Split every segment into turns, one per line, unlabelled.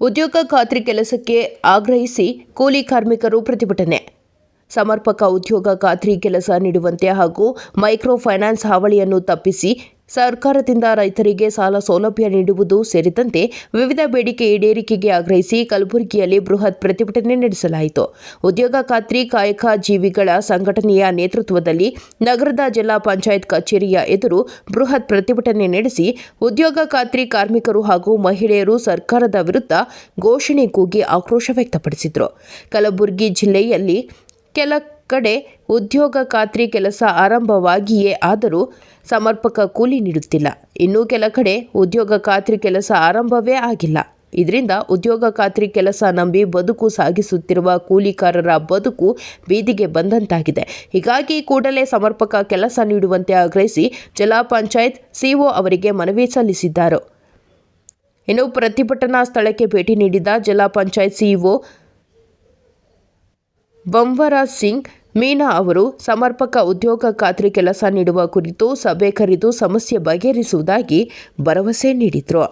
ಉದ್ಯೋಗ ಖಾತ್ರಿ ಕೆಲಸಕ್ಕೆ ಆಗ್ರಹಿಸಿ ಕೂಲಿ ಕಾರ್ಮಿಕರು ಪ್ರತಿಭಟನೆ. ಸಮರ್ಪಕ ಉದ್ಯೋಗ ಖಾತ್ರಿ ಕೆಲಸ ನೀಡುವಂತೆ ಹಾಗೂ ಮೈಕ್ರೋ ಫೈನಾನ್ಸ್ ಹಾವಳಿಯನ್ನು ತಪ್ಪಿಸಿ ಸರ್ಕಾರದಿಂದ ರೈತರಿಗೆ ಸಾಲ ಸೌಲಭ್ಯ ನೀಡುವುದು ಸೇರಿದಂತೆ ವಿವಿಧ ಬೇಡಿಕೆ ಈಡೇರಿಕೆಗೆ ಆಗ್ರಹಿಸಿ ಕಲಬುರಗಿಯಲ್ಲಿ ಬೃಹತ್ ಪ್ರತಿಭಟನೆ ನಡೆಸಲಾಯಿತು. ಉದ್ಯೋಗ ಖಾತ್ರಿ ಕಾಯಕ ಜೀವಿಗಳ ಸಂಘಟನೆಯ ನೇತೃತ್ವದಲ್ಲಿ ನಗರದ ಜಿಲ್ಲಾ ಪಂಚಾಯತ್ ಕಚೇರಿಯ ಎದುರು ಬೃಹತ್ ಪ್ರತಿಭಟನೆ ನಡೆಸಿ ಉದ್ಯೋಗ ಖಾತ್ರಿ ಕಾರ್ಮಿಕರು ಹಾಗೂ ಮಹಿಳೆಯರು ಸರ್ಕಾರದ ವಿರುದ್ಧ ಘೋಷಣೆ ಕೂಗಿ ಆಕ್ರೋಶ ವ್ಯಕ್ತಪಡಿಸಿದರು. ಕಲಬುರಗಿ ಜಿಲ್ಲೆಯಲ್ಲಿ ಕೆಲ ಕಡೆ ಉದ್ಯೋಗ ಖಾತ್ರಿ ಕೆಲಸ ಆರಂಭವಾಗಿಯೇ ಆದರೂ ಸಮರ್ಪಕ ಕೂಲಿ ನೀಡುತ್ತಿಲ್ಲ. ಇನ್ನೂ ಕೆಲ ಕಡೆ ಉದ್ಯೋಗ ಖಾತ್ರಿ ಕೆಲಸ ಆರಂಭವೇ ಆಗಿಲ್ಲ. ಇದರಿಂದ ಉದ್ಯೋಗ ಖಾತ್ರಿ ಕೆಲಸ ನಂಬಿ ಬದುಕು ಸಾಗಿಸುತ್ತಿರುವ ಕೂಲಿಕಾರರ ಬದುಕು ಬೀದಿಗೆ ಬಂದಂತಾಗಿದೆ. ಹೀಗಾಗಿ ಕೂಡಲೇ ಸಮರ್ಪಕ ಕೆಲಸ ನೀಡುವಂತೆ ಆಗ್ರಹಿಸಿ ಜಿಲ್ಲಾ ಪಂಚಾಯತ್ ಸಿಒ ಅವರಿಗೆ ಮನವಿ ಸಲ್ಲಿಸಿದ್ದಾರೆ. ಇನ್ನು ಪ್ರತಿಭಟನಾ ಸ್ಥಳಕ್ಕೆ ಭೇಟಿ ನೀಡಿದ ಜಿಲ್ಲಾ ಪಂಚಾಯತ್ ಸಿಇಒ ಬಂವರಾಜ್ ಸಿಂಗ್ ಮೀನಾ ಅವರು ಸಮರ್ಪಕ ಉದ್ಯೋಗ ಖಾತ್ರಿ ಕೆಲಸ ನೀಡುವ ಕುರಿತು ಸಭೆ ಕರೆದು ಸಮಸ್ಯೆ ಬಗೆಹರಿಸುವುದಾಗಿ ಭರವಸೆ ನೀಡಿದರು.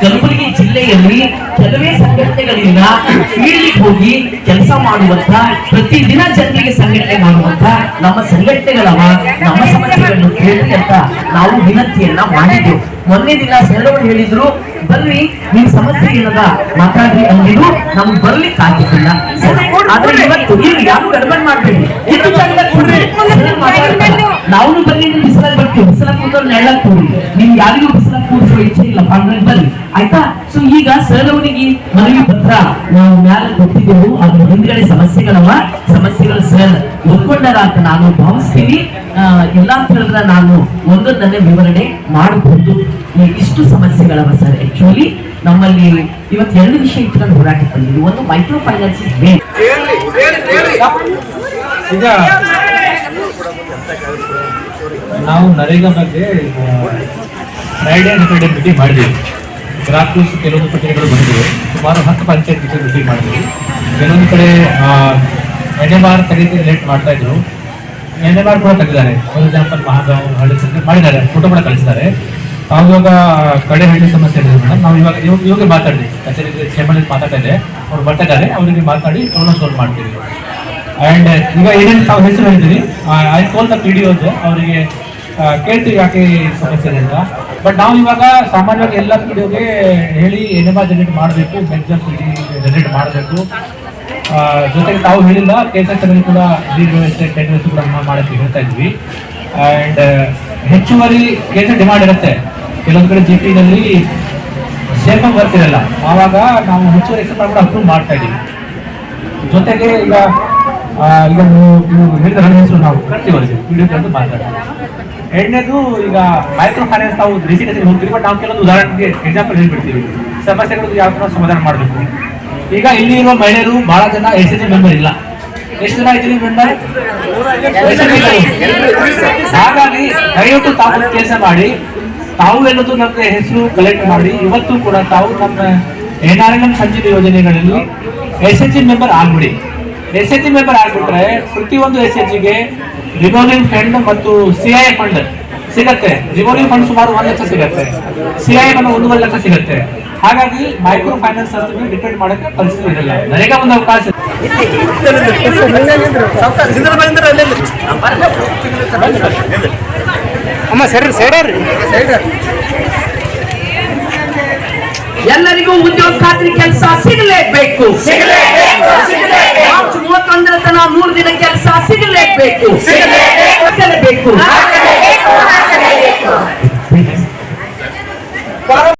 ಕಲಬುರಗಿ ಜಿಲ್ಲೆಯಲ್ಲಿ ಕೆಲವೇ ಸಂಘಟನೆಗಳಿಂದ ಫೀಲ್ಡ್ಗೆ ಹೋಗಿ ಕೆಲಸ ಮಾಡುವಂತ, ಪ್ರತಿದಿನ ಜನರಿಗೆ ಸಂಘಟನೆ ಮಾಡುವಂತ, ನಮ್ಮ ಸಂಘಟನೆಗಳವ ನಮ್ಮ ಸಮಸ್ಯೆಗಳನ್ನು ಕೇಳಿ ಅಂತ ನಾವು ವಿನಂತಿಯನ್ನ ಮಾಡಿದ್ದೆವು. ಮೊನ್ನೆ ದಿನ ಸರಳವರು ಹೇಳಿದ್ರು ಬರ್ರಿ ನಿಮ್ ಸಮಸ್ಯೆ ಏನದ? ಮಾತಾಡ್ರಿ ಅಂದಿದ್ರು ನಮ್ಗೆ ಬರ್ಲಿ ಆಗಿದ್ದಿಲ್ಲ ಆದ್ರೆ ಇವತ್ತು ನೀವು ಯಾರು ಗಡ್ಬಡ್ ಮಾಡ್ಬೇಡಿ? ನಾವು ಬನ್ನಿ, ನಿಮ್ ಬಿಸಿಲಾಗ ಬರ್ತೀವಿ. ಬಿಸಿಲ ಕೂತವ್ರು ನೆಳ್ಳಕ್ ಕೂಡಿ ನಿಮ್ ಯಾರಿಗೂ ಬಿಸಿಲ ಕೂರಿಸುವ ಇಚ್ಛೆ ಇಲ್ಲ. ಪಾಂಡ್ರಂಗ್ ಬನ್ನಿ. ಆಯ್ತಾ? ಸೊ ಈಗ ಸರ್ ಅವನಿಗೆ ಮನವಿ ಪತ್ರ ನಾವು ಮ್ಯಾಲ ಕೊಟ್ಟಿದ್ದೆವು. ಅದ್ರ ಹಿಂದ್ಗಡೆ ಸಮಸ್ಯೆಗಳವ. ಸಮಸ್ಯೆಗಳು ಸರ್ ಒಪ್ಕೊಂಡಾರ ನಾನು ಭಾವಿಸ್ತೀನಿ. ಎಲ್ಲ ಅಂತ ನಾನು ಒಂದೊಂದನ್ನೇ ವಿವರಣೆ ಮಾಡಬಹುದು. ಇಷ್ಟು ಸಮಸ್ಯೆಗಳವ ಸರ್ ಆಕ್ಚುಲಿ ನಮ್ಮಲ್ಲಿ ಇವತ್ತು ಎರಡು ವಿಷಯ ಇಟ್ಕೊಂಡು ಹೋರಾಟ ಬಂದಿದ್ವಿ ಒಂದು ಮೈಕ್ರೋ ಫೈನಾನ್ಸಿಸ್ ಬೇಕ್
ಈಗ ನಾವು ನರೇಗಾ ಬಗ್ಗೆ ಫ್ರೈಡೇ ಅಂಡ್ ಮೀಟಿಂಗ್ ಮಾಡಿದ್ದೀವಿ. ಗ್ರಾಫ್ಸ್ ಕೆಲವೊಂದು ಪತ್ರಿಕೆಗಳು ಬಂದಿವೆ ಸುಮಾರು ಹತ್ತು ಪಂಚಾಯತ್ ಮೀಟಿಂಗ್ ಮಾಡಿದ್ವಿ ಕೆಲವೊಂದು ಕಡೆ ಎಣ್ಣೆ ಬಾರ್ ತೆಗೆದು ಲೇಟ್ ಮಾಡ್ತಾ ಇದ್ರು. ಎಣ್ಣೆ ಬಾರ್ ಕೂಡ ತೆಗೆದಿದ್ದಾರೆ. ಫಾರ್ ಎಕ್ಸಾಂಪಲ್ ಮಹಾಗಾಂವ್ ಹಳ್ಳಿ ಮಾಡಿದ್ದಾರೆ. ಫೋಟೋ ಕೂಡ ಕಳಿಸಿದ್ದಾರೆ. ಆವಾಗ ಕಡೆ ಹಳ್ಳಿ ಸಮಸ್ಯೆ ಇದೆ ಮೇಡಮ್ ನಾವು ಇವಾಗ ಇವಾಗ ಇವಾಗ ಮಾತಾಡಿದ್ವಿ ಕಚೇರಿ ಚೇಂಬರ್ ಮಾತಾಡ್ತಾ ಇದೆ ಅವ್ರು ಬರ್ತಾಯಿದ್ದಾರೆ ಅವರಿಗೆ ಮಾತಾಡಿ ಪ್ರಾಬ್ಲಮ್ ಸಾಲ್ವ್ ಮಾಡ್ತೀವಿ. ಆ್ಯಂಡ್ ಈಗ ಏನೇನು ತಾವು ಹೆಸರು ಹೇಳ್ತೀವಿ ಐ ಕೋಲ್ ದ ಪಿ ಡಿ ಅವರಿಗೆ ಕೇಳ್ತೀವಿ ಯಾಕೆ ಸಮಸ್ಯೆ ಇದೆ ಅಂತ. ಬಟ್ ನಾವು ಇವಾಗ ಸಾಮಾನ್ಯವಾಗಿ ಎಲ್ಲ ಪಿ ಡಿ ಹೇಳಿ ಎನೆಮಾ ಜನರೇಟ್ ಮಾಡಬೇಕು. ಮೆಕ್ಸರ್ ಪಿ ಡಿ ಜನರೇಟ್ ಮಾಡಬೇಕು. ಜೊತೆಗೆ ತಾವು ಹೇಳಿಲ್ಲ ಕೇಸಲ್ಲಿ ಕೂಡ ಲೀಡ್ ವ್ಯವಸ್ಥೆ ವ್ಯವಸ್ಥೆ ಕೂಡ ಮಾಡಕ್ಕೆ ಹೇಳ್ತಾ ಇದ್ವಿ. ಅಂಡ್ ಹೆಚ್ಚುವರಿ ಕೇಸ ಡಿಮಾಂಡ್ ಇರುತ್ತೆ. ಕೆಲವೊಂದು ಕಡೆ ಜಿ ಪಿನಲ್ಲಿ ಸೇಫ್ ಆಗಿ ಇರಲ್ಲ ಆವಾಗ ನಾವು ಹೆಚ್ಚುವರಿ ಎಕ್ಸೆಪ್ಟ್ ಕೂಡ ಅಪ್ರೂವ್ ಮಾಡ್ತಾ ಇದ್ದೀವಿ. ಜೊತೆಗೆ ಈಗ ಈಗ ನೀವು ಹೇಳಿದ ಹೆಸರು ನಾವು ಕರ್ತೀವಿ ಅವರಿಗೆ. ವಿಡಿಯೋ ಕರೆದು ಮಾತಾಡ್ತೀವಿ. ಎರಡನೇದು ಈಗ ಮೈಕ್ರೋ ಫೈನಾನ್ಸ್ ನಾವು ರಿಸಿಡೆನ್ಸಿ ಹೋಗ್ತೀವಿ. ಬಟ್ ನಾವು ಕೆಲವೊಂದು ಉದಾಹರಣೆಗೆ ಎಕ್ಸಾಂಪಲ್ ಹೇಳ್ಬಿಡ್ತೀವಿ. ಸಮಸ್ಯೆಗಳು ಯಾವ ಥರ ಸಮಾಧಾನ ಮಾಡಬೇಕು. ಈಗ ಇಲ್ಲಿ ಇರುವ ಮಹಿಳೆಯರು ಬಹಳ ಜನ ಎಸ್ ಎಸ್ ಮೆಂಬರ್ ಇಲ್ಲ. ಎಷ್ಟು ಜನ ಇದ್ದೀರಿ ಮೆಂಬರ್ ಹಾಗಾಗಿ ದಯವಿಟ್ಟು ತಾವು ಕೆಲಸ ಮಾಡಿ, ತಾವು ಎಲ್ಲದೂ ನಮಗೆ ಹೆಸರು ಕಲೆಕ್ಟ್ ಮಾಡಿ, ಇವತ್ತು ಕೂಡ ತಾವು ನಮ್ಮ ಎನ್ ಆರ್ ಎಂ ಸಂಚಿತ ಯೋಜನೆಗಳಲ್ಲಿ ಎಸ್ ಎಚ್ ಜಿ ಮೆಂಬರ್ ಆಗ್ಬಿಡಿ. ಎಸ್ ಎಚ್ ಜಿ ಮೆಂಬರ್ ಆಗ್ಬಿಟ್ರೆ ಪ್ರತಿಯೊಂದು ಎಸ್ ಎಚ್ ಜಿಗೆ ರಿವಾಲ್ವಿಂಗ್ ಫಂಡ್ ಮತ್ತು ಸಿ ಐ ಫಂಡ್ ಸಿಗತ್ತೆ. ರಿವಾಲ್ವಿಂಗ್ ಫಂಡ್ ಸುಮಾರು ಒಂದು ಲಕ್ಷ ಸಿಗತ್ತೆ. ಸಿ ಐ ಫಂಡ್ ಒಂದೂವರೆ ಲಕ್ಷ ಸಿಗತ್ತೆ. ಹಾಗಾಗಿ ಮೈಕ್ರೋ ಫೈನಾನ್ಸ್ ಅಂತ ಡಿಪೆಂಡ್ ಮಾಡಕ್ಕೆ ಪರಿಸ್ಥಿತಿ ಇರಲಿಲ್ಲ ನನಗೆ ಒಂದು ಅವಕಾಶ.
ಅಮ್ಮ ಸರಿ ಸೈಡರ್
ಎಲ್ಲರಿಗೂ ಉದ್ಯೋಗ ಖಾತ್ರಿ ಕೆಲಸ ಸಿಗಲೇಬೇಕು. ಮಾರ್ಚ್ ಮೂವತ್ತೊಂದರ ತನಕ ಮೂರು ದಿನ ಕೆಲಸ ಸಿಗಲೇಬೇಕು. ಸಿಗಲೇಬೇಕು.